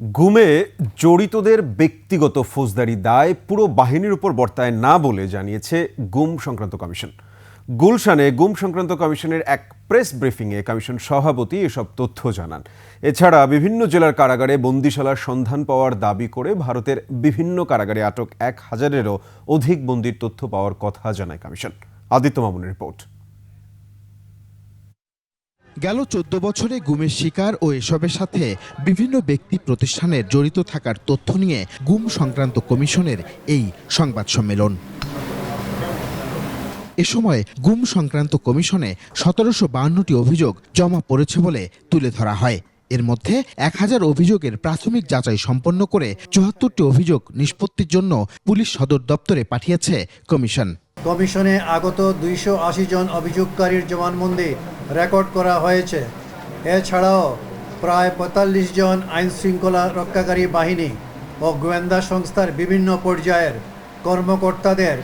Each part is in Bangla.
গুমে জড়িতদের ব্যক্তিগত ফৌজদারি দায় পুরো বাহিনীর উপর বর্তায় না বলে জানিয়েছে গুম সংক্রান্ত কমিশন। গুলশানে গুম সংক্রান্ত কমিশনের এক প্রেস ব্রিফিংয়ে কমিশন সভাপতি এসব তথ্য জানান। এছাড়া বিভিন্ন জেলার কারাগারে বন্দিশালার সন্ধান পাওয়ার দাবি করে ভারতের বিভিন্ন কারাগারে আটক এক হাজারেরও অধিক বন্দির তথ্য পাওয়ার কথা জানায় কমিশন। আদিত্য মামুনের রিপোর্ট। গেল চোদ্দ বছরে গুমের শিকার ও এসবের সাথে বিভিন্ন ব্যক্তি প্রতিষ্ঠানের জড়িত থাকার তথ্য নিয়ে গুম সংক্রান্ত কমিশনের এই সংবাদ সম্মেলন। এ সময় গুম সংক্রান্ত কমিশনে সতেরোশো বাহান্নটি অভিযোগ জমা পড়েছে বলে তুলে ধরা হয়। এর মধ্যে এক হাজার অভিযোগের প্রাথমিক যাচাই সম্পন্ন করে চুয়াত্তরটি অভিযোগ নিষ্পত্তির জন্য পুলিশ সদর দপ্তরে পাঠিয়েছে কমিশন। কমিশনে আগত দুইশো আশি জন অভিযোগকারীর জবানবন্দি। রেকর্ড করা হয়েছে। এছাড়াও প্রায় পঁয়তাল্লিশ জন আইনশৃঙ্খলা রক্ষাকারী বাহিনী ও গোয়েন্দা সংস্থার বিভিন্ন পর্যায়ের কর্মকর্তাদের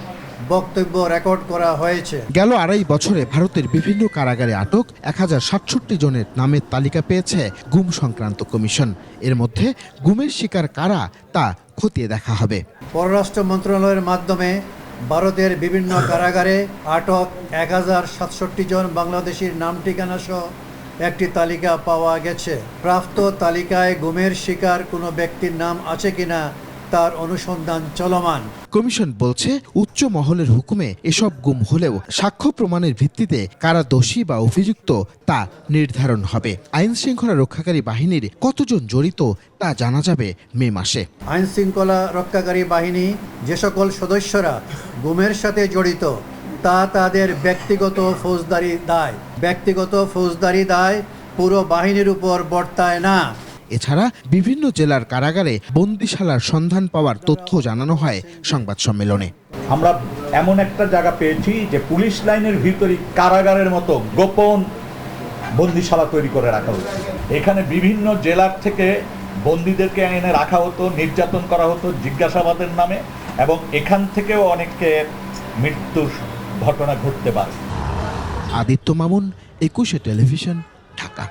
বক্তব্য রেকর্ড করা হয়েছে। গেল আড়াই বছরে ভারতের বিভিন্ন কারাগারে আটক এক হাজার সাতষট্টি জনের নামের তালিকা পেয়েছে গুম সংক্রান্ত কমিশন। এর মধ্যে গুমের শিকার কারা তা খতিয়ে দেখা হবে। পররাষ্ট্র মন্ত্রণালয়ের মাধ্যমে ভারতের বিভিন্ন কারাগারে আটক এক হাজার সাতষট্টি জন বাংলাদেশির নাম ঠিকানা সহ একটি তালিকা পাওয়া গেছে। প্রাপ্ত তালিকায় গুমের শিকার কোনো ব্যক্তির নাম আছে কিনা তার অনুসন্ধান চলমান। কমিশন বলছে উচ্চ মহলের হুকুমে এসব গুম হলেও সাক্ষ্য প্রমাণের ভিত্তিতে কারা দোষী বা অভিযুক্ত তা নির্ধারণ হবে। আইন শৃঙ্খলা রক্ষাকারী বাহিনীর কতজন জড়িত তা জানা যাবে মে মাসে। আইন শৃঙ্খলা রক্ষাকারী বাহিনী যে সকল সদস্যরা গুমের সাথে জড়িত তা তাদের ব্যক্তিগত ফৌজদারি দায়। ব্যক্তিগত ফৌজদারি দায় পুরো বাহিনীর উপর বর্তায় না। এছাড়া বিভিন্ন জেলার কারাগারে বন্দিশালার সন্ধান পাওয়ার তথ্য জানানো হয় সংবাদ সম্মেলনে। আমরা এমন একটা জায়গা পেয়েছি যে পুলিশ লাইনের ভিতরে কারাগারের মতো গোপন বন্দিশালা তৈরি করে রাখা হচ্ছে এখানে বিভিন্ন জেলার থেকে বন্দীদেরকে এনে রাখা হতো নির্যাতন করা হতো জিজ্ঞাসাবাদের নামে এবং এখান থেকেও অনেকে মৃত্যুর ঘটনা ঘটতে পারে। আদিত্য মামুন একুশে টেলিভিশন ঢাকা।